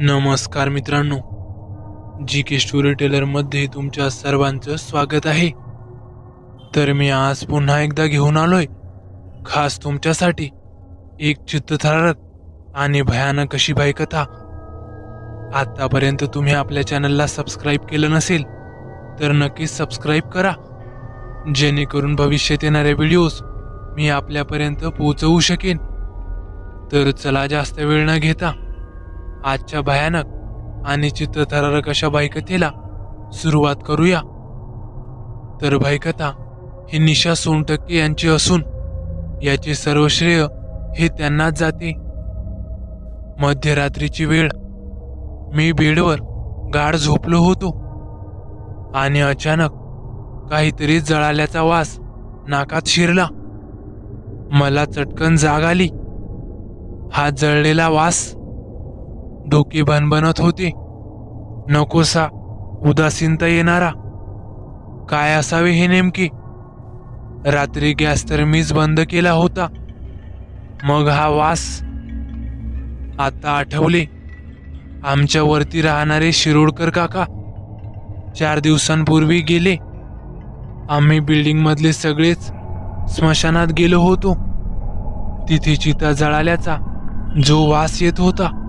नमस्कार मित्रांनो जी के स्टोरी टेलरमध्ये तुमच्या सर्वांचं स्वागत आहे. तर मी आज पुन्हा एकदा घेऊन आलोय खास तुमच्यासाठी एक चित्तथरारक आणि भयानक अशी भयकथा आतापर्यंत तुम्ही आपल्या चॅनलला सबस्क्राईब केलं नसेल तर नक्कीच सबस्क्राईब करा. जेणेकरून भविष्यात येणारे व्हिडिओज मी आपल्यापर्यंत पोहोचवू शकेन. तर चला जास्त वेळ न घेता आजच्या भयानक आणि चित्रथरारक अशा बायकथेला सुरुवात करूया. तर बायकथा ही निशा सोनटक्के यांची असून याचे सर्व श्रेय हे त्यांनाच जाते. मध्यरात्रीची वेळ. मी बेडवर गाढ झोपलो होतो आणि अचानक काहीतरी जळाल्याचा वास नाकात शिरला. मला चटकन जाग आली. हा जळलेला वास डोके बनबनत होते. नकोसा उदासीनता येणारा. काय असावे हे नेमके? रात्री गॅस तर मीच बंद केला होता. मग हा वास आता आठवले. आमच्या वरती राहणारे शिरोडकर काका चार दिवसांपूर्वी गेले. आम्ही बिल्डिंग मधले सगळेच स्मशानात गेलो होतो. तिथे चिता जळाल्याचा जो वास येत होता.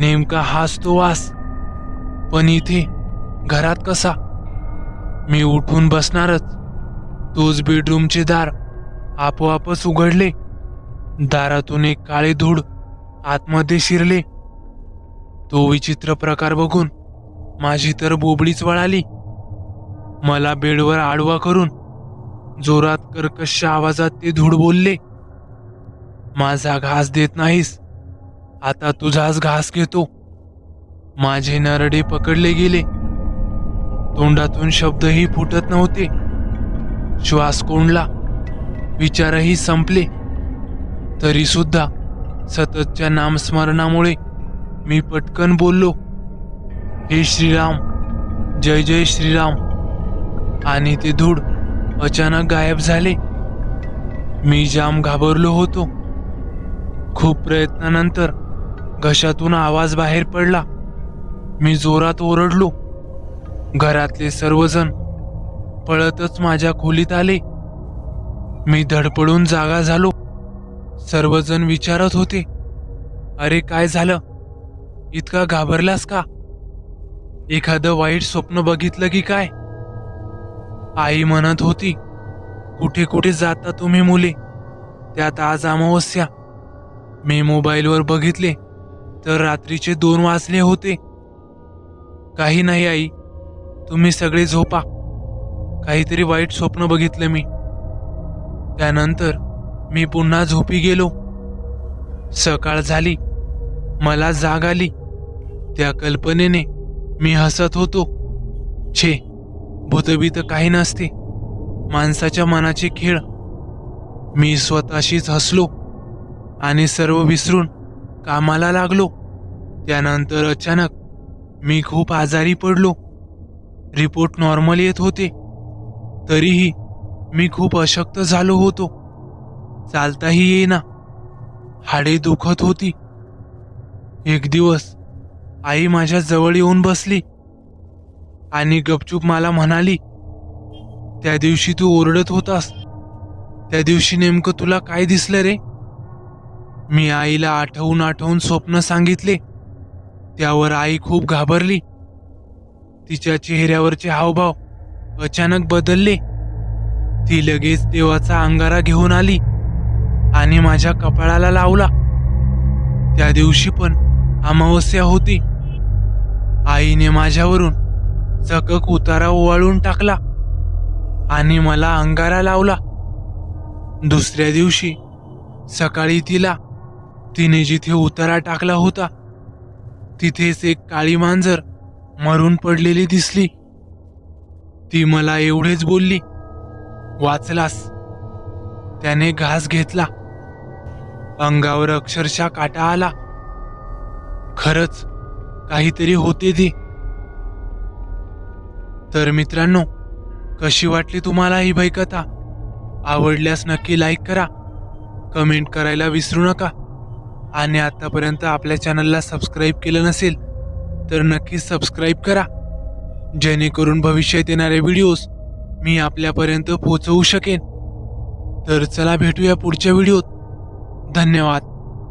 नेमका हाच तो वास पण इथे घरात कसा? मी उठून बसणारच. तोच बेडरूमचे दार आपोआपच उघडले. दारातून एक काळे धूळ आतमध्ये शिरले. तो विचित्र प्रकार बघून माझी तर बोबडीच वळाली. मला बेडवर आडवा करून जोरात कर्कश आवाजात ते धूळ बोलले माझा घास देत नाहीस. आता तुझाच घास घेतो. माझे नरडे पकडले गेले. तोंडातून शब्दही फुटत नव्हते. श्वास कोंडला. विचारही संपले. तरी सुद्धा सततच्या नामस्मरणामुळे मी पटकन बोललो हे श्रीराम जय जय श्रीराम. आणि ते धूळ अचानक गायब झाले. मी जाम घाबरलो होतो. खूप प्रयत्नानंतर घशातून आवाज बाहेर पडला. मी जोरात ओरडलो. घरातले सर्वजण पळतच माझ्या खोलीत आले. मी धडपडून जागा झालो. सर्वजण विचारत होते अरे काय झालं? इतका घाबरलास का? एखादं वाईट स्वप्न बघितलं की काय? आई म्हणत होती कुठे कुठे जाता तुम्ही मुले? त्यात आज अमावस्या. मी मोबाईलवर बघितले. तर रात्रीचे दोन वाजले होते. काही नाही आई. तुम्ही सगळे झोपा. काहीतरी वाईट स्वप्न बघितलं मी. त्यानंतर मी पुन्हा झोपी गेलो. सकाळ झाली. मला जाग आली. त्या कल्पनेने मी हसत होतो. छे भूतबीत काही नसते. माणसाच्या मनाचे खेळ. मी स्वतःशीच हसलो आणि सर्व विसरून कामाला लागलो. त्यानंतर अचानक मी खूप आजारी पडलो. रिपोर्ट नॉर्मल येत होते. तरीही मी खूप अशक्त झालो होतो. चालताही येईना. हाडे दुखत होती. एक दिवस आई माझ्या जवळ येऊन बसली. आणि गपचूप मला म्हणाली त्या दिवशी तू ओरडत होतास. त्या दिवशी नेमकं तुला काय दिसलं रे? मी आईला आठवून आठवून स्वप्न सांगितले. त्यावर आई खूप घाबरली. तिच्या चेहऱ्यावरचे हावभाव अचानक बदलले. ती लगेच देवाचा अंगारा घेऊन आली आणि माझ्या कपाळाला लावला. त्या दिवशी पण अमावस्या होती. आईने माझ्यावरून चकक उतारा ओवाळून टाकला आणि मला अंगारा लावला. दुसऱ्या दिवशी सकाळी तिला तिने जिथे उतारा टाकला होता तिथेच एक काळी मांजर मरून पडलेली दिसली. ती मला एवढेच बोलली वाचलास. त्याने घास घेतला. अंगावर अक्षरशः काटा आला. खरच काहीतरी होते ते. तर मित्रांनो कशी वाटली तुम्हाला ही भयकथा आवडल्यास नक्की लाईक करा. कमेंट करायला विसरू नका. आणि आतापर्यंत आपल्या चॅनलला सबस्क्राईब केलं नसेल तर नक्की सबस्क्राईब करा. जेणेकरून भविष्यात येणारे व्हिडिओज मी आपल्यापर्यंत पोहोचवू शकेन. तर चला भेटूया पुढच्या व्हिडिओत. धन्यवाद.